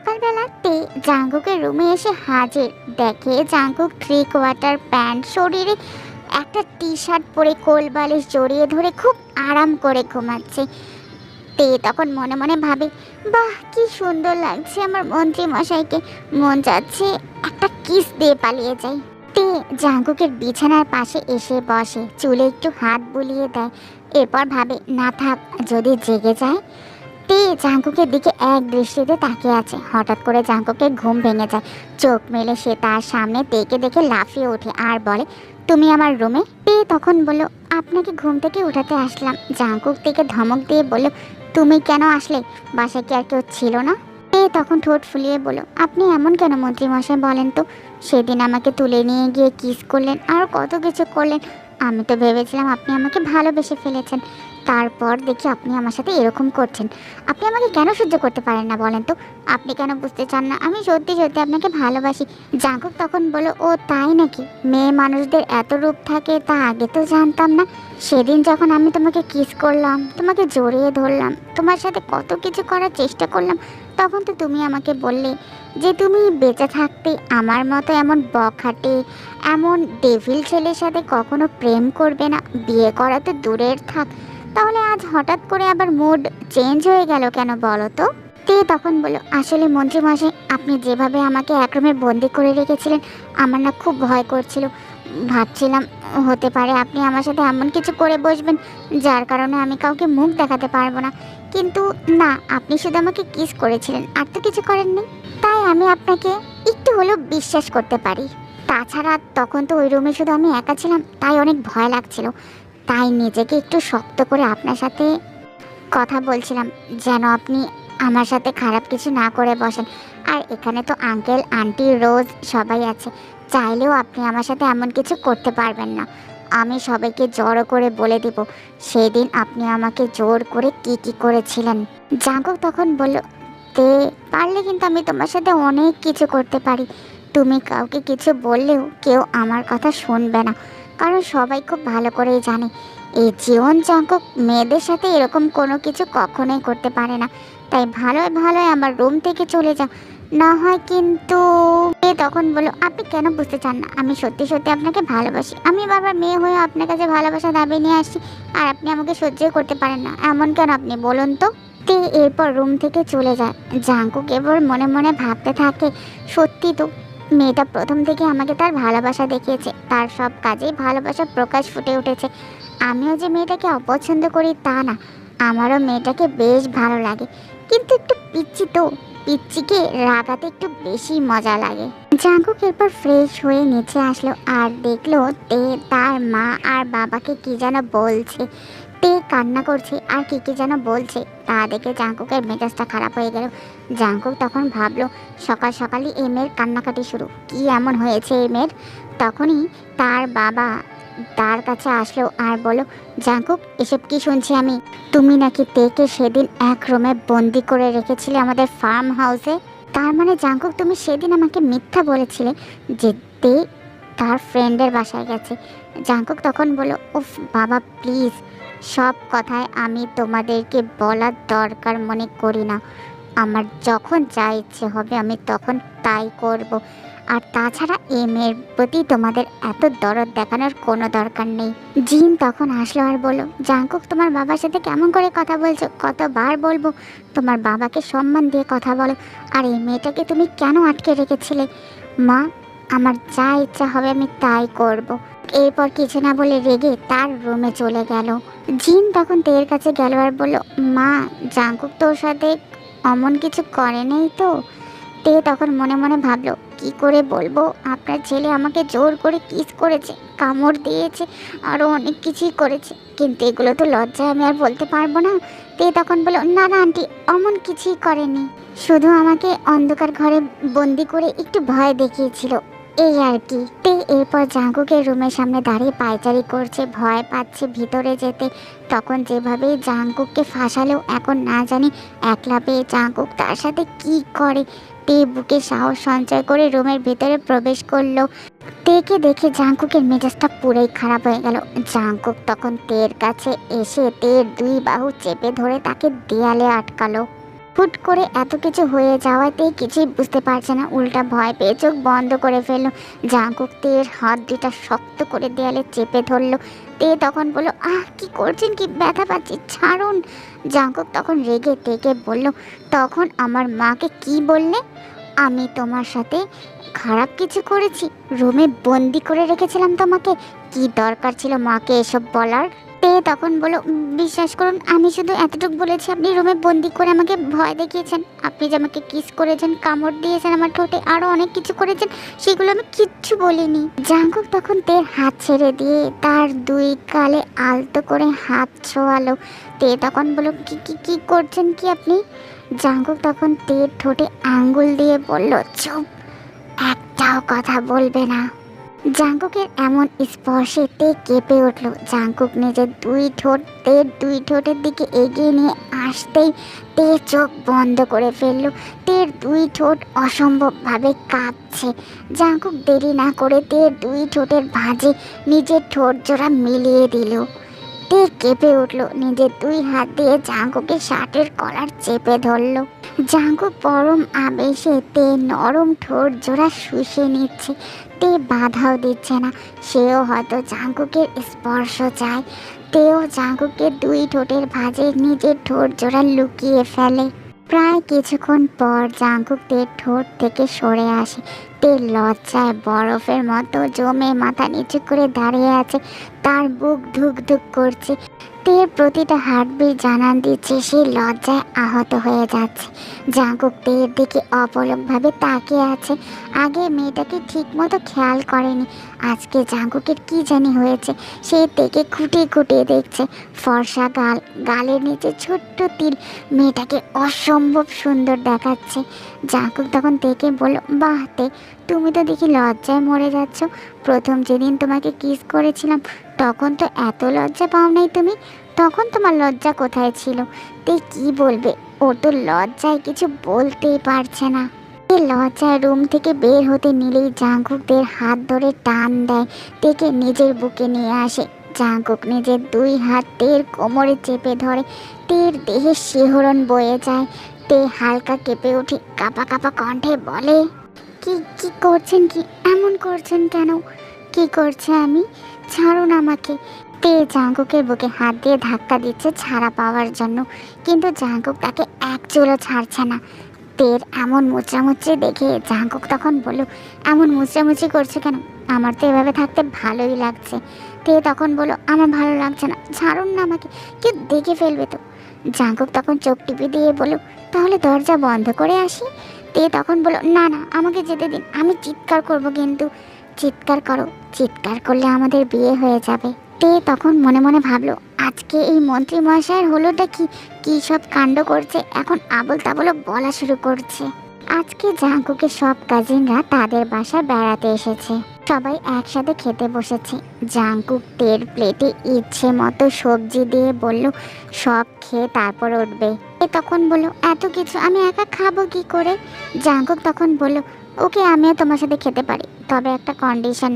সকালবেলা তে জাঙ্গুকের রুমে এসে হাজির। দেখে জাঙ্গুক থ্রি কোয়ার্টার প্যান্ট শরীরে একটা টি শার্ট পরে কোল বালিশ জড়িয়ে ধরে খুব আরাম করে ঘুমাচ্ছে। তে তখন মনে মনে ভাবে, বাহ, কি সুন্দর লাগছে আমার মন্ত্রী মশাইকে। মন যাচ্ছে একটা কিস দিয়ে পালিয়ে যাই। তে জাঙ্গুকের বিছানার পাশে এসে বসে, চুলে একটু হাত বুলিয়ে দেয়। এরপর ভাবে, না থাক, যদি জেগে যায় তে জাঙ্কুকের দিকে এক দৃষ্টিতে তাকিয়ে আছে। হঠাৎ করে জাঙ্কুকের ঘুম ভেঙে যায়। চোখ মেলে সে তার সামনে তেকে দেখে লাফিয়ে ওঠে আর বলে, তুমি আমার রুমে? তে তখন বলল, আপনাকে ঘুম থেকে উঠাতে আসলাম। জাঙ্কুক থেকে ধমক দিয়ে বলল, তুমি কেন আসলে? বাসায় কি আর কেউ ছিল না? তে তখন ঠোঁট ফুলিয়ে বলল, আপনি এমন কেন মন্ত্রী মশাই বলেন তো? সেদিন আমাকে তুলে নিয়ে গিয়ে কিস করলেন, আর কত কিছু করলেন। আমি তো ভেবেছিলাম আপনি আমাকে ভালোবেসে ফেলেছেন। তারপর দেখি আপনি আমার সাথে এরকম করছেন। আপনি আমাকে কেন সহ্য করতে পারেন না বলেন তো? আপনি কেন বুঝতে চান না? আমি সত্যি সত্যি আপনাকে ভালোবাসি। জাঙ্কুক তখন বলো ও, তাই নাকি? মেয়ে মানুষদের এত রূপ থাকে তা আগে তো জানতাম না। সেদিন যখন আমি তোমাকে কিস করলাম, তোমাকে জড়িয়ে ধরলাম, তোমার সাথে কত কিছু করার চেষ্টা করলাম, তখন তো তুমি আমাকে বললে যে তুমি বেঁচে থাকতে আমার মতো এমন বখাটে এমন ডেভিল ছেলের সাথে কখনো প্রেম করবে না। বিয়ে করা তো দূরের থাক। তাহলে আজ হঠাৎ করে আবার মুড চেঞ্জ হয়ে গেল কেন বলো তো? তে তখন বলল, আসলে মন্ত্রী মশাই আপনি যেভাবে আমাকে এক রুমে বন্দি করে রেখেছিলেন, আমার না খুব ভয় করছিল। ভাবছিলাম, হতে পারে আপনি আমার সাথে এমন কিছু করে বসবেন, যার কারণে আমি কাউকে মুখ দেখাতে পারব না। কিন্তু না, আপনি শুধু আমাকে কিস করেছিলেন, আর তো কিছু করেননি। তাই আমি আপনাকে একটু হলেও বিশ্বাস করতে পারি। তাছাড়া তখন তো ওই রুমে শুধু আমি একা ছিলাম, তাই অনেক ভয় লাগছিল। তাই নিজেকে একটু শক্ত করে আপনার সাথে কথা বলছিলাম, যেন আপনি আমার সাথে খারাপ কিছু না করে বসেন। আর এখানে তো আঙ্কেল, আন্টি, রোজ সবাই আছে, চাইলেও আপনি আমার সাথে এমন কিছু করতে পারবেন না। আমি সবাইকে জড়ো করে বলে দিব, সেদিন আপনি আমাকে জোর করে কি কি করেছিলেন। জাগো তখন বলল, তে, পারলে কিন্তু আমি তোমার সাথে অনেক কিছু করতে পারি। তুমি কাউকে কিছু বললেও কেউ আমার কথা শুনবে না। কারণ সবাই খুব ভালো করেই জানে। এই জীবন চাঙ্কক মেয়েদের সাথে এরকম কোনো কিছু কখনোই করতে পারে না। তাই ভালোই ভালোই আমার রুম থেকে চলে যাও। না হয় কিন্তু এ তখন বলো আপনি কেন বুঝতে চান না? আমি সত্যি সত্যি আপনাকে ভালোবাসি। আমি বারবার মেয়ে হয়ে আপনার কাছে ভালোবাসা দাবি নিয়ে আসছি আর আপনি আমাকে সহ্যই করতে পারেন না। এমন কেন আপনি বলুন তো? তে এরপর রুম থেকে চলে যায়। জাঙ্কুক এবার মনে মনে ভাবতে থাকে, সত্যি তো মেয়েটা প্রথম থেকে আমাকে তার ভালোবাসা দেখিয়েছে। তার সব কাজেই ভালোবাসা প্রকাশ ফুটে উঠেছে। আমিও যে মেয়েটাকে অপছন্দ করি তা না। আমারও মেয়েটাকে বেশ ভালো লাগে। কিন্তু একটু পিচ্ছি তো। পিচ্ছিকে রাগাতে একটু বেশি মজা লাগে। জাঙ্কুক এরপর ফ্রেশ হয়ে নিচে আসলো আর দেখল তে তার মা আর বাবাকে কি যেন বলছে। তে কান্না করছে আর কি কি যেন বলছে। তা দেখে জাঙ্কুকের মেজাজটা খারাপ হয়ে গেল। জাঙ্কুক তখন ভাবলো, সকাল সকালই এই মেয়ের কান্নাকাটি শুরু। কি এমন হয়েছে এই মেয়ের? তখনই তার বাবা তার কাছে আসলো আর বলো জাঙ্কুক এসব কি শুনছি আমি? তুমি নাকি তেকে সেদিন এক রুমে বন্দি করে রেখেছিলে আমাদের ফার্ম হাউসে? তার মানে জাঙ্কুক তুমি সেদিন আমাকে মিথ্যা বলেছিলে যে তে তার ফ্রেন্ডের বাসায় গেছে। জাঙ্কুক তখন বলো উফ, বাবা, প্লিজ, সব কথায় আমি তোমাদেরকে বলার দরকার মনে করি না। আমার যখন যা ইচ্ছে হবে আমি তখন তাই করব। আর তাছাড়া এই মেয়ের প্রতি তোমাদের এত দরদ দেখানোর কোনো দরকার নেই। জিন তখন আসলো আর বলল জাঙ্কুক তোমার বাবার সাথে কেমন করে কথা বলছো? কতবার বলব? তোমার বাবাকে সম্মান দিয়ে কথা বলো। আর এই মেয়েটাকে তুমি কেন আটকে রেখেছিলে? মা, আমার যা ইচ্ছা হবে আমি তাই করব। এরপর কিছু না বলে রেগে তার রুমে চলে গেল। জিন তখন তের কাছে গেল আর বলল, মা জাঙ্কুক তোর সাথে অমন কিছু করে নেই তো? তে তখন মনে মনে ভাবলো, কি করে বলব? আপনার ছেলে আমাকে জোর করে কিস করেছে, কামড় দিয়েছে আরও অনেক কিছুই করেছে। কিন্তু এগুলো তো লজ্জায় আমি আর বলতে পারব না। তে তখন বলল, না না আন্টি, অমন কিছুই করেনি। শুধু আমাকে অন্ধকার ঘরে বন্দি করে একটু ভয় দেখিয়েছিল। এই আর কি। তে, এরপর জাঙ্কুকের রুমের সামনে দাঁড়িয়ে পায়চারি করছে, ভয় পাচ্ছে, ভিতরে যেতে। তখন যেভাবে জাঙ্কুককে ফাঁসালেও এখন না জানি একলা পেয়ে জাঙ্কুক তার সাথে কি করে। তে বুকে সাহস সঞ্চয় করে রুমের ভিতরে প্রবেশ করল। তেকে দেখে জাঙ্কুকের মেজাজটা পুরোই খারাপ হয়ে গেল। জাঙ্কুক তখন তের কাছে এসে তের দুই বাহু চেপে ধরে তাকে দেয়ালে আটকালো। হুট করে এত কিছু হয়ে যাওয়াতে কিছুই বুঝতে পারছে না। উল্টা ভয় পেয়ে চোখ বন্ধ করে ফেলল। জাঙ্কুক তের হাত দুটা শক্ত করে দেয়ালে চেপে ধরলো। তে তখন বলল, আহ, কি করছেন? কি ব্যথা পাচ্ছি? ছাড়ুন। জাঙ্কুক তখন রেগে তেকে বলল, তখন আমার মাকে কি বললে? আমি তোমার সাথে খারাপ কিছু করেছি। রুমে বন্দি করে রেখেছিলাম তোমাকে। কি দরকার ছিল মাকে এসব বলার? তে তখন বলো বিশ্বাস করুন, আমি শুধু এতটুকু বলেছি, আপনি রুমে বন্দি করে আমাকে ভয় দেখিয়েছেন। আপনি যে আমাকে কিস করেছেন, কামড় দিয়েছেন আমার ঠোঁটে আরও অনেক কিছু করেছেন, সেগুলো আমি কিচ্ছু বলিনি। জাঙ্কুক তখন তের হাত ছেড়ে দিয়ে তার দুই কালে আলতো করে হাত ছোয়ালো। তে তখন বলো কি কি কি করছেন কি আপনি? জাঙ্কুক তখন তের ঠোঁটে আঙ্গুল দিয়ে বলল, চুপ, একটাও কথা বলবে না। জাঙ্কুকের এমন স্পর্শে তে কেঁপে উঠল। জাঙ্কুক নিজের দুই ঠোঁট তের দুই ঠোঁটের দিকে এগিয়ে নিয়ে আসতেই তে চোখ বন্ধ করে ফেলল। তের দুই ঠোঁট অসম্ভবভাবে কাঁপছে। জাঙ্কুক দেরি না করে তের দুই ঠোঁটের ভাঁজে নিজের ঠোঁট জোড়া মিলিয়ে দিল। তে কেঁপে উঠল, নিজের দুই হাত দিয়ে জাঙ্কুকের শার্টের কলার চেপে ধরলো। জাঙ্কুক পরম আবেশে তে নরম ঠোঁট জোড়া শুষে নিচ্ছে। তে বাধাও দিচ্ছে না। সেও হয়তো জাঙ্কুকের স্পর্শ চায়। তেও জাঙ্কুকের দুই ঠোঁটের ভাঁজে নিজের ঠোঁট জোড়া লুকিয়ে ফেলে। প্রায় কিছুক্ষণ পর জাঙ্কুক ঠোঁট থেকে সরে আসে। তে লজ্জায় বরফের মতো জমে মাথা নিচু করে দাঁড়িয়ে আছে। তার বুক ধুক ধুক করছে। তের প্রতিটা হার্টবিট জানান দিচ্ছে সে লজ্জায় আহত হয়ে যাচ্ছে। জাঙ্কুক তের দিকে অপলকভাবে তাকিয়ে আছে। আগে মেয়েটাকে ঠিকমতো খেয়াল করেনি। আজকে জাঙ্কুকের কি জানি হয়েছে, সে তেকে খুঁটিয়ে খুঁটিয়ে দেখছে। ফর্সা গাল, গালের নিচে ছোট্ট তিল মেয়েটাকে অসম্ভব সুন্দর দেখাচ্ছে। জাঙ্কুক তখন তেকে বলল, বাহ, তে তুমি তো দেখি লজ্জায় মরে যাচ্ছ। প্রথম যেদিন তোমাকে কিস করেছিলাম, তখন তো এত লজ্জা পাও নাই তুমি। তখন তোমার লজ্জা কোথায় ছিল? তে কি বলবে? ও তো লজ্জায় কিছু বলতেই পারছে না। লজ্জায় রুম থেকে বের হতে নিলেই জাঙ্কুকদের হাত ধরে টান দেয়। তেকে নিজের বুকে নিয়ে আসে। জাঙ্কুক নিজের দুই হাত তের কোমরে চেপে ধরে। তের দেহে শিহরণ বয়ে যায়। তে হালকা কেঁপে উঠে কাপা কাপা কণ্ঠে বলে কি কি করছেন কি? এমন করছেন কেন? কি করছে আমি? ছাড়ুন আমাকে। তে জাঙ্কুকের বুকে হাত দিয়ে ধাক্কা দিচ্ছে ছাড়া পাওয়ার জন্য। কিন্তু জাঙ্কুক তাকে এক চুলও ছাড়ছে না। তের এমন মুচড়ামুচড়ি দেখে জাঙ্কুক তখন বলল, এমন মুচড়ামুচড়ি করছে কেন? আমার তো এভাবে থাকতে ভালোই লাগছে। তে তখন বলল, আমার ভালো লাগছে না। ছাড়ুন না আমাকে। কেউ দেখে ফেলবে তো। জাঙ্কুক তখন চোখ টিপে দিয়ে বলল, তাহলে দরজা বন্ধ করে আসি। তে তখন বলল, না না, আমাকে যেতে দিন। আমি চিৎকার করব কিন্তু। চিৎকার করো, চিৎকার করলে আমাদের বিয়ে হয়ে যাবে। তে তখন মনে মনে ভাবলো, আজকে এই মন্ত্রী মহাশয়ের হলোটা কি? কি সব কাণ্ড করছে? এখন আবল তাবলও বলা শুরু করছে। আজকে জাঙ্কুকে সব কাজিনরা তাদের বাসায় বেড়াতে এসেছে। সবাই একসাথে খেতে বসেছে। জাঙ্কুক তের প্লেটে ইচ্ছে মতো সবজি দিয়ে বলল, সব খেয়ে তারপর উঠবে। এ তখন বলল, এত কিছু আমি একা খাব কি করে? জাঙ্কুক তখন বলল, ওকে আমিও তোমার সাথে খেতে পারি। তবে একটা কন্ডিশন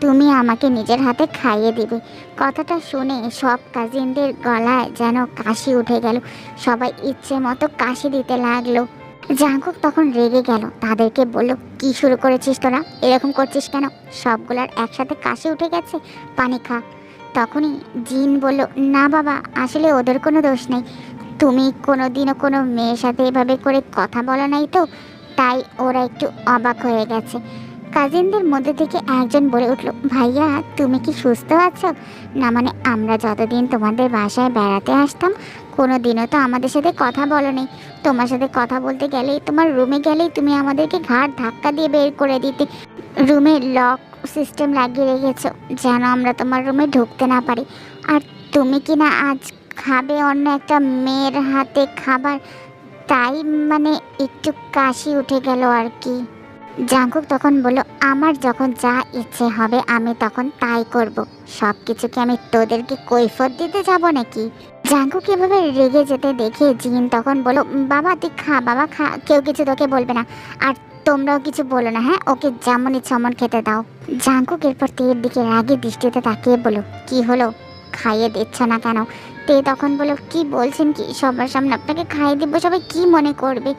তুমি আমাকে নিজের হাতে খাইয়ে দিবে। কথাটা শুনে সব কাজিনদের গলায় যেন কাশি উঠে গেল। সবাই ইচ্ছে মতো কাশি দিতে লাগল। জাঙ্কুক তখন রেগে গেল। তাদেরকে বলল, কি শুরু করেছিস তোরা? এরকম করছিস কেন? সবগুলার একসাথে কাশি উঠে গেছে, পানি খা। তখনই জিন বলল, না বাবা, আসলে ওদের কোনো দোষ নেই। তুমি কোনো দিনও কোনো মেয়ের সাথে এভাবে করে কথা বলো নাই তো, তাই ওরা একটু অবাক হয়ে গেছে। কাজিনদের মধ্যে থেকে একজন বলে উঠল, ভাইয়া, তুমি কি সুস্থ আছো? না মানে আমরা যতদিন তোমাদের বাসায় বেড়াতে আসতাম কোনো দিনও তো আমাদের সাথে কথা বলো নি তোমার সাথে কথা বলতে গেলেই, তোমার রুমে গেলেই তুমি আমাদেরকে ঘাট ধাক্কা দিয়ে বের করে দিতে। রুমে লক সিস্টেম লাগিয়ে রেখেছো, যেন আমরা তোমার রুমে ঢুকতে না পারি। আর তুমি কি না আজ খাবে অন্য একটা মেয়ের হাতে খাবার? তাই মানে একটু কাশি উঠে গেল আর কি। জাঙ্কুক তখন বলল, আমার যখন যা ইচ্ছে হবে আমি তখন তাই করব। সব কিছুকে আমি তোদেরকে কৈফত দিতে যাব নাকি? জাঙ্কুক এভাবে রেগে যেতে দেখে জিন তখন বলল, বাবা, তুই খা, বাবা, খা, কেউ কিছু তোকে বলবে না। আর তোমরাও কিছু বলো না হ্যাঁ? ওকে যেমন ইচ্ছে অমন খেতে দাও। জাঙ্কুক এরপর তের দিকে রাগে দৃষ্টিতে তাকিয়ে বলো কি হলো? খাইয়ে দিচ্ছ না কেন? তে তখন বলল কি বলছেন কি? সবার সামনে আপনাকে খাইয়ে দিব, সবাই কি মনে করবে?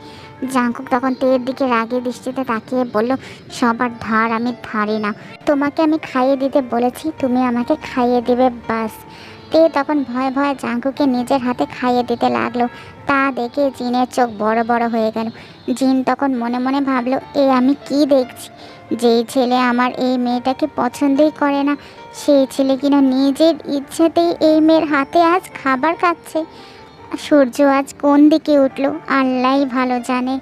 জাঙ্কুক তখন তেয়ের দিকে রাগে দৃষ্টিতে তাকিয়ে বলল, সবার ধার আমি ধারি না। তোমাকে আমি খাইয়ে দিতে বলেছি, তুমি আমাকে খাইয়ে দেবে, বাস। তে তখন ভয়ে ভয়ে জাঙ্কুকে নিজের হাতে খাইয়ে দিতে লাগল। তা দেখে জিনের চোখ বড় বড় হয়ে গেল। জিন তখন মনে মনে ভাবলো, এ আমি কি দেখছি? যেই ছেলে আমার এই মেয়েটাকে পছন্দই করে না। সেই ছেলে কিনা নিজের ইচ্ছাতেই এই মেয়ের হাতে আজ খাবার খাচ্ছে। সূর্য আজ কোন দিকে উঠল? আল্লাহ ভালো জানে।